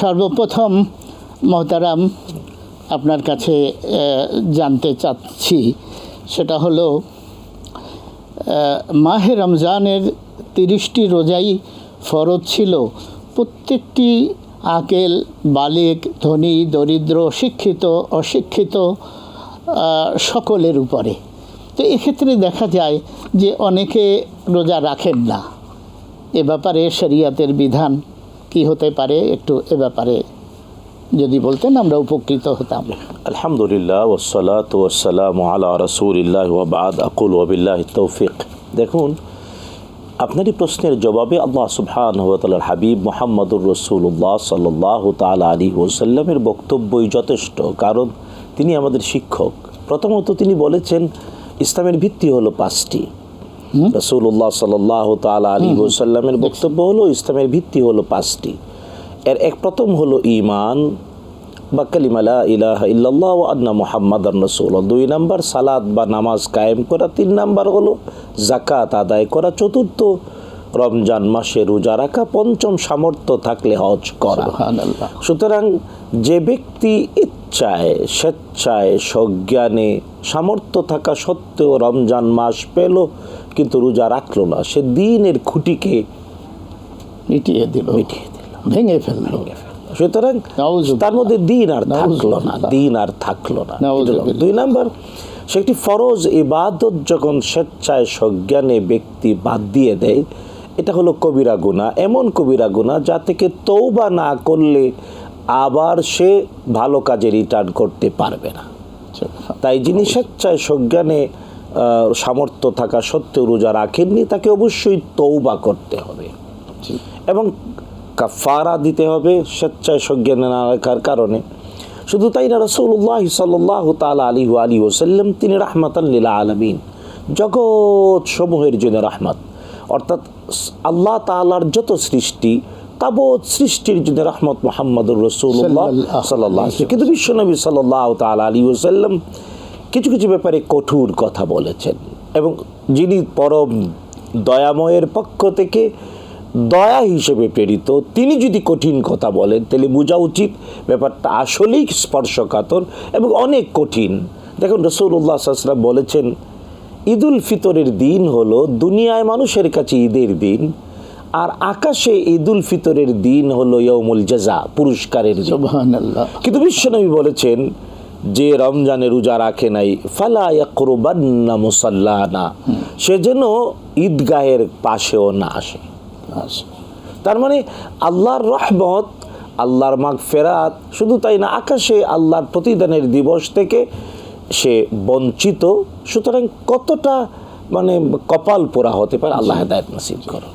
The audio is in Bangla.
সর্বপ্রথম মহতারাম আপনার কাছে জানতে চাচ্ছি। সেটা হলো মাহে রমজানের তিরিশটি রোজাই ফরজ ছিল। প্রত্যেকটি আকেল, বালিক, ধনী, দরিদ্র, শিক্ষিত, অশিক্ষিত সকলের উপরে। তো এক্ষেত্রে দেখা যায় যে অনেকে রোজা রাখেন না। এ ব্যাপারে শরিয়াতের বিধান কি হতে পারে একটু এ ব্যাপারে যদি বলতেন, আমরা উপকৃত হতাম। আলহামদুলিল্লাহ ওসালাত ওসালাম আলা রসুলিল্লাহ ওবাদ আকুল ওবিল্লাহ তৌফিক। দেখুন, আপনারই প্রশ্নের জবাবে আল্লাহ সুবহান হাবিব মোহাম্মদুর রসুল্লাহ সাল্লাহ তাল আলী ওসাল্লামের বক্তব্যই যথেষ্ট, কারণ তিনি আমাদের শিক্ষক। প্রথমত তিনি বলেছেন, ইসলামের ভিত্তি হলো পাঁচটি। রসুল্লাহ সাল্লাহ তাল আলী ওসাল্লামের বক্তব্য হলো ইসলামের ভিত্তি হলো পাঁচটি। এর এক প্রথম হলো ইমান বা কালিমালা ইলাহ ইল্লাল্লাহ ও আন্না মোহাম্মদ রসুল দুই নাম্বার সালাদ বা নামাজ কায়েম করা। তিন নাম্বার হলো জাকাত আদায় করা। চতুর্থ রমজান মাসে রোজা রাখা। পঞ্চম সামর্থ্য থাকলে হজ করা। সুতরাং যে ব্যক্তি ইচ্ছায় স্বেচ্ছায় সজ্ঞানে সামর্থ্য থাকা সত্ত্বেও রমজান মাস পেল কিন্তু রোজা রাখল না। সে দিনের খুঁটিকে মিটিয়ে দিল। মিটিয়ে দিল। ভেঙে ফেলল। সুতরাং। তার মধ্যে দিন আর থাকল না দিন আর থাকল না। দুই নাম্বার সে একটি ফরজ ইবাদত যখন স্বেচ্ছায় সজ্ঞানে ব্যক্তি বাদ দিয়ে দেয় এটা হলো কবিরা গুণা এমন কবিরা গুণা যা থেকে তৌবা না করলে আবার সে ভালো কাজে রিটার্ন করতে পারবে না। তাই যিনি স্বেচ্ছায় সজ্ঞানে সামর্থ্য থাকা সত্ত্বেও রোজা রাখেননি, তাকে অবশ্যই তৌবা করতে হবে। এবং কাফারা দিতে হবে স্বেচ্ছায় সজ্ঞানে না রাখার কারণে। শুধু তাই না রসুল্লাহ সাল্লাহ তালা আলী আলী ওসাল্লাম তিনি রাহমাতাল্লিলা আলমিন জগৎ সমূহের জন্য রাহমাত। অর্থাৎ আল্লাহ তালার যত সৃষ্টি তাবৎ সৃষ্টির জন্য রহমত মোহাম্মদুর রসুল্লাহ সাল্লাহ কিন্তু বিশ্বনবী সাল্লাহ তালা আলী ওসাল্লাম কিছু কিছু ব্যাপারে কঠোর কথা বলেছেন এবং যিনি পরম দয়াময়ের পক্ষ থেকে দয়া হিসেবে প্রেরিত তিনি যদি কঠিন কথা বলেন তাহলে বোঝা উচিত ব্যাপারটা আসলেই স্পর্শকাতর এবং অনেক কঠিন। দেখুন রসৌল্লাহ সাল্লাম বলেছেন ঈদুল ফিতরের দিন হলো দুনিয়ায় মানুষের কাছে ঈদের দিন। আর আকাশে ঈদুল ফিতরের দিন হলো ইয়মুল জাজা পুরস্কারের কিন্তু বিশ্বনবী বলেছেন যে রমজানে রোজা রাখে নাই ফালা ইয়াকরুবান্না মুসাল্লানা। সে যেন ঈদগাহের পাশেও না আসে। তার মানে আল্লাহর রহমত আল্লাহর মাগ ফেরাত শুধু তাই না আকাশে আল্লাহর প্রতিদানের দিবস থেকে সে বঞ্চিত। সুতরাং কতটা মানে কপাল পোড়া হতে পারে আল্লাহ হেদায়ত নসিব করো